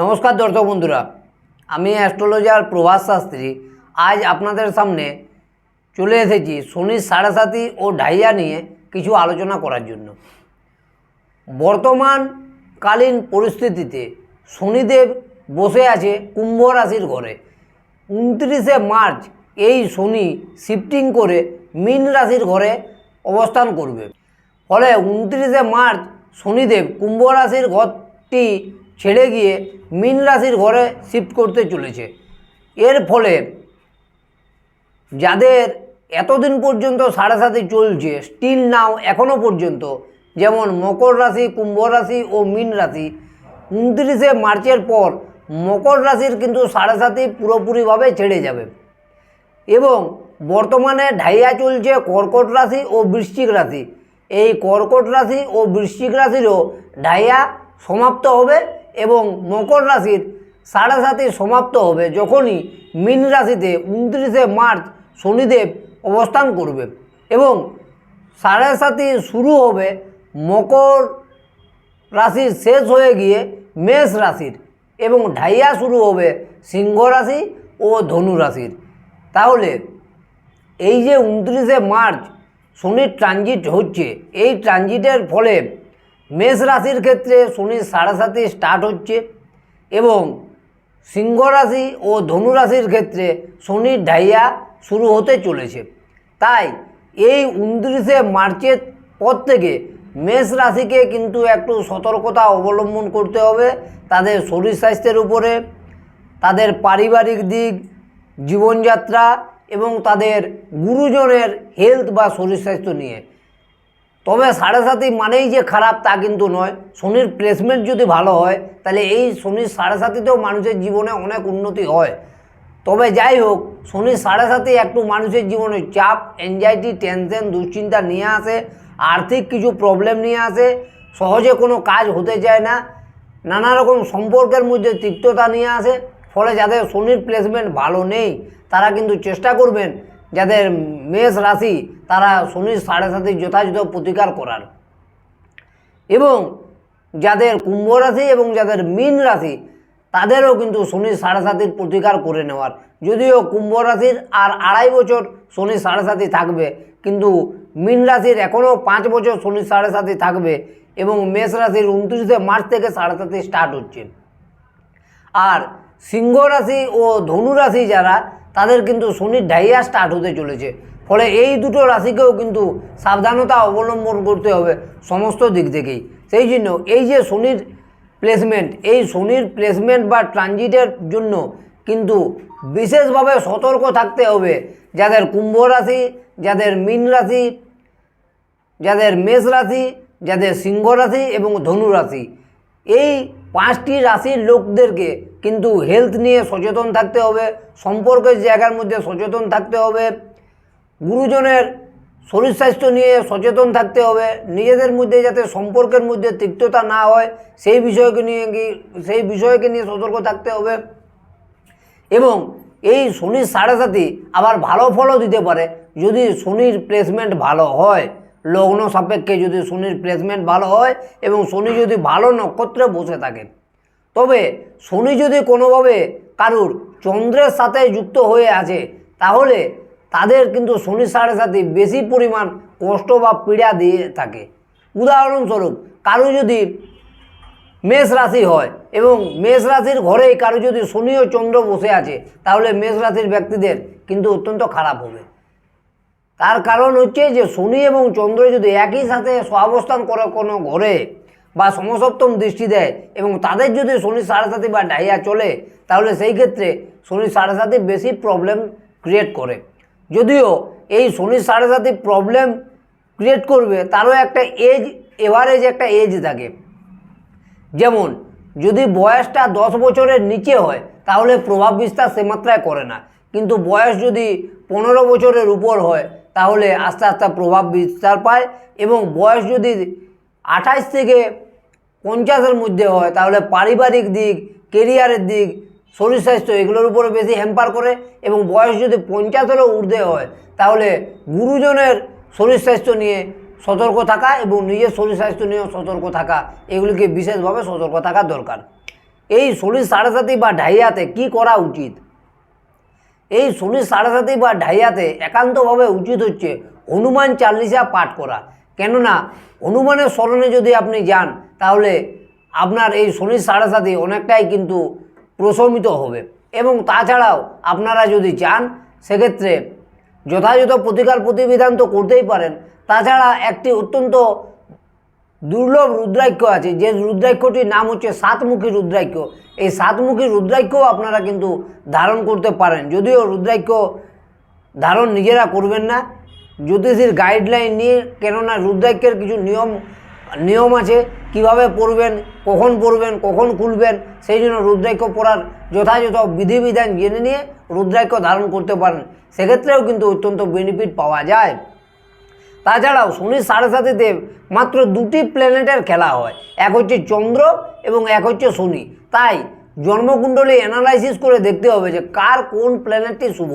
নমস্কার দর্শক বন্ধুরা, আমি অ্যাস্ট্রোলজার প্রভাস শাস্ত্রী। আজ আপনাদের সামনে চলে এসেছি শনির সাড়ে সাতি ও ঢাইয়া নিয়ে কিছু আলোচনা করার জন্য। বর্তমানকালীন পরিস্থিতিতে শনিদেব বসে আছে কুম্ভ রাশির ঘরে। উনত্রিশে মার্চ এই শনি শিফটিং করে মীন রাশির ঘরে অবস্থান করবে। ফলে উনত্রিশে মার্চ শনিদেব কুম্ভ রাশির ঘরটি ছেড়ে গিয়ে মীন রাশির ঘরে শিফট করতে চলেছে। এর ফলে যাদের এতদিন পর্যন্ত সাড়ে সাথে চলছে স্টিল নাও এখনও পর্যন্ত, যেমন মকর রাশি, কুম্ভ রাশি ও মীন রাশি, উনত্রিশে মার্চের পর মকর রাশির কিন্তু সাড়ে সাথে পুরোপুরিভাবে ছেড়ে যাবে। এবং বর্তমানে ঢাইয়া চলছে কর্কট রাশি ও বৃশ্চিক রাশি। এই কর্কট রাশি ও বৃশ্চিক রাশিরও ঢাইয়া সমাপ্ত হবে। এবং মকর রাশির সাড়ে সাতে সমাপ্ত হবে যখনই মীন রাশিতে উনত্রিশে মার্চ শনিদেব অবস্থান করবে এবং সাড়ে সাথে শুরু হবে মকর রাশির শেষ হয়ে গিয়ে মেষ রাশির এবং ঢাইয়া শুরু হবে সিংহ রাশি ও ধনু রাশির। তাহলে এই যে উনত্রিশে মার্চ শনির ট্রানজিট হচ্ছে, এই ট্রানজিটের ফলে মেষ রাশির ক্ষেত্রে শনির সাড়ে সাথে স্টার্ট হচ্ছে এবং সিংহ রাশি ও ধনু রাশির ক্ষেত্রে শনির ঢাইয়া শুরু হতে চলেছে। তাই এই উনত্রিশে মার্চের পর থেকে মেষ রাশিকে কিন্তু একটু সতর্কতা অবলম্বন করতে হবে তাদের শরীর স্বাস্থ্যের উপরে, তাদের পারিবারিক দিক, জীবনযাত্রা এবং তাদের গুরুজনের হেলথ বা শরীর স্বাস্থ্য নিয়ে। তবে সাড়ে সাতি মানেই যে খারাপ তা কিন্তু নয়। শনির প্লেসমেন্ট যদি ভালো হয়, তাহলে এই শনির সাড়ে সাতিতেও মানুষের জীবনে অনেক উন্নতি হয়। তবে যাই হোক, শনির সাড়ে সাথে একটু মানুষের জীবনে চাপ অ্যাংজাইটি টেনশন দুশ্চিন্তা নিয়ে আসে, আর্থিক কিছু প্রবলেম নিয়ে আসে, সহজে কোনো কাজ হতে চায় না, নানা রকম সম্পর্কের মধ্যে তিক্ততা নিয়ে আসে, ফলে যাদের শনির প্লেসমেন্ট ভালো নেই, তারা কিন্তু চেষ্টা করবেন যাদের মেষ রাশি, তারা শনির সাড়ে সাথে যথাযথ প্রতিকার করার। এবং যাদের কুম্ভ রাশি এবং যাদের মীন রাশি, তাদেরও কিন্তু শনির সাড়ে সাতির প্রতিকার করে নেওয়ার। যদিও কুম্ভ রাশির আর আড়াই বছর শনির সাড়ে সাতি থাকবে, কিন্তু মীন রাশির এখনও পাঁচ বছর শনির সাড়ে সাতি থাকবে এবং মেষ রাশির উনত্রিশে মার্চ থেকে সাড়ে সাতি স্টার্ট হচ্ছে। আর সিংহ রাশি ও ধনু রাশি যারা তাদের কিন্তু শনির ঢাইয়া স্টার্ট হতে চলেছে। ফলে এই দুটো রাশিকেও কিন্তু সাবধানতা অবলম্বন করতে হবে সমস্ত দিক থেকেই। সেই জন্য এই যে শনির প্লেসমেন্ট এই শনির প্লেসমেন্ট বা ট্রানজিটের জন্য কিন্তু বিশেষভাবে সতর্ক থাকতে হবে যাদের কুম্ভ রাশি, যাদের মীন রাশি, যাদের মেষ রাশি, যাদের সিংহ রাশি এবং ধনু রাশি। এই পাঁচটি রাশির লোকদেরকে কিন্তু হেলথ নিয়ে সচেতন থাকতে হবে, সম্পর্কের জায়গার মধ্যে সচেতন থাকতে হবে, গুরুজনের শরীর স্বাস্থ্য নিয়ে সচেতন থাকতে হবে, নিজেদের মধ্যে যাতে সম্পর্কের মধ্যে তিক্ততা না হয়, সেই বিষয়কে নিয়ে সেই বিষয়কে নিয়ে সতর্ক থাকতে হবে এবং এই শনির সাড়ে সাথে আবার ভালো ফলও দিতে পারে। যদি শনির প্লেসমেন্ট ভালো হয়, লগ্ন সাপেক্ষে যদি শনির প্লেসমেন্ট ভালো হয় এবং শনি যদি ভালো নক্ষত্রে বসে থাকে তবে শনি যদি কোনোভাবে কারুর চন্দ্রের সাথে যুক্ত হয়ে আছে, তাহলে তাদের কিন্তু শনি সাড়ে সাথে বেশি পরিমাণ কষ্ট বা পীড়া দিয়ে থাকে। উদাহরণস্বরূপ, কারও যদি মেষ রাশি হয় এবং মেষ রাশির ঘরেই কারও যদি শনি ও চন্দ্র বসে আছে, তাহলে মেষ রাশির ব্যক্তিদের কিন্তু অত্যন্ত খারাপ হবে। তার কারণ হচ্ছে যে শনি এবং চন্দ্র যদি একই সাথে সহাবস্থান করে কোনো ঘরে বা সমসপ্তম দৃষ্টি দেয় এবং তাদের যদি শনি সাড়ে সাথে বা ডাইয়া চলে, তাহলে সেই ক্ষেত্রে শনি সাড়ে সাথে বেশি প্রবলেম ক্রিয়েট করে। যদিও এই শনি সাড়ে সাথে প্রবলেম ক্রিয়েট করবে, তারও একটা এজ এভারেজ একটা এজ থাকে। যেমন, যদি বয়সটা দশ বছরের নিচে হয়, তাহলে প্রভাব বিস্তার সে মাত্রায় করে না। কিন্তু বয়স যদি পনেরো বছরের উপর হয়, তাহলে আস্তে আস্তে প্রভাব বিস্তার পায় এবং বয়স যদি আঠাইশ থেকে পঞ্চাশের মধ্যে হয়, তাহলে পারিবারিক দিক কেরিয়ারের দিক, শরীর স্বাস্থ্য এগুলোর উপরে বেশি হ্যাম্পার করে এবং বয়স যদি পঞ্চাশেরও ঊর্ধ্বে হয়, তাহলে গুরুজনের শরীর স্বাস্থ্য নিয়ে সতর্ক থাকা এবং নিজের শরীর স্বাস্থ্য নিয়েও সতর্ক থাকা, এগুলিকে বিশেষভাবে সতর্ক থাকা দরকার। এই শরীর সাড়ে সাথে বা ঢাইয়াতে কি করা উচিত? এই শরীর সাড়ে সাথে বা ঢাইয়াতে একান্তভাবে উচিত হচ্ছে হনুমান চালিসা পাঠ করা। কেননা হনুমানের স্মরণে যদি আপনি যান, তাহলে আপনার এই শনির সাড়ে সাথে অনেকটাই কিন্তু প্রশমিত হবে। এবং তাছাড়াও আপনারা যদি চান সেক্ষেত্রে যথাযথ প্রতিকার প্রতিবিধান তো করতেই পারেন। তাছাড়া একটি অত্যন্ত দুর্লভ রুদ্রাক্ষ আছে, যে রুদ্রাক্ষটির নাম হচ্ছে সাতমুখী রুদ্রাক্ষ। এই সাতমুখী রুদ্রাক্ষও আপনারা কিন্তু ধারণ করতে পারেন। যদিও রুদ্রাক্ষ ধারণ নিজেরা করবেন না জ্যোতিষীর গাইডলাইন নিয়ে, কেননা রুদ্রাক্ষের কিছু নিয়ম নিয়ম আছে, কীভাবে পড়বেন, কখন পড়বেন, কখন খুলবেন, সেই জন্য রুদ্রাক্ষ পড়ার যথাযথ বিধিবিধান জেনে নিয়ে রুদ্রাক্ষ ধারণ করতে পারেন। সেক্ষেত্রেও কিন্তু অত্যন্ত বেনিফিট পাওয়া যায়। তাছাড়াও শনির সাড়ে সাথেতে মাত্র দুটি প্ল্যানেটের খেলা হয়, এক হচ্ছে চন্দ্র এবং এক হচ্ছে শনি। তাই জন্মকুণ্ডলী অ্যানালাইসিস করে দেখতে হবে যে কার কোন প্ল্যানেটটি শুভ।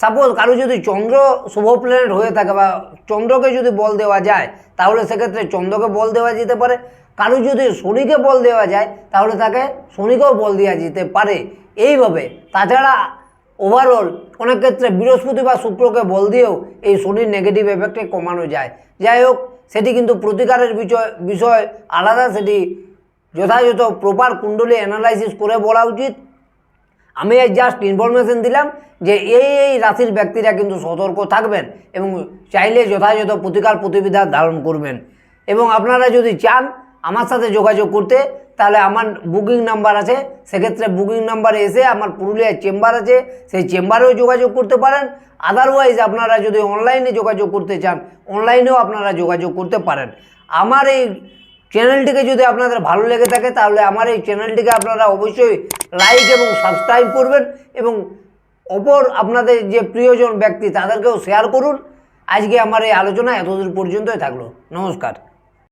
সাপোজ কারও যদি চন্দ্র শুভ প্ল্যানেট হয়ে থাকে বা চন্দ্রকে যদি বল দেওয়া যায়, তাহলে সেক্ষেত্রে চন্দ্রকে বল দেওয়া যেতে পারে। কারও যদি শনিকে বল দেওয়া যায়, তাহলে তাকে শনিকেও বল দেওয়া যেতে পারে। এইভাবে। তাছাড়া ওভারঅল অনেক ক্ষেত্রে বৃহস্পতি বা শুক্রকে বল দিয়েও এই শনির নেগেটিভ এফেক্টে কমানো যায়। যাই হোক, সেটি কিন্তু প্রতিকারের বিষয় বিষয় আলাদা। সেটি যথাযথ প্রপার কুণ্ডলী অ্যানালাইসিস করে বলা উচিত। আমি এই জাস্ট ইনফরমেশন দিলাম যে এই এই রাশির ব্যক্তিরা কিন্তু সতর্ক থাকবেন এবং চাইলে যথাযথ প্রতিকার প্রতিবিধান ধারণ করবেন। এবং আপনারা যদি চান আমার সাথে যোগাযোগ করতে, তাহলে আমার বুকিং নাম্বার আছে। সেক্ষেত্রে বুকিং নাম্বারে এসে আমার পুরুলিয়ার চেম্বার আছে। সেই চেম্বারেও যোগাযোগ করতে পারেন। আদারওয়াইজ আপনারা যদি অনলাইনে যোগাযোগ করতে চান অনলাইনেও আপনারা যোগাযোগ করতে পারেন। আমার এই চ্যানেলটিকে যদি আপনাদের ভালো লেগে থাকে, তাহলে আমার এই চ্যানেলটিকে আপনারা অবশ্যই লাইক এবং সাবস্ক্রাইব করবেন এবং অপর আপনাদের যে প্রিয়জন ব্যক্তি, তাদেরকেও শেয়ার করুন। আজকে আমার এই আলোচনা এতদূর পর্যন্তই থাকল। নমস্কার।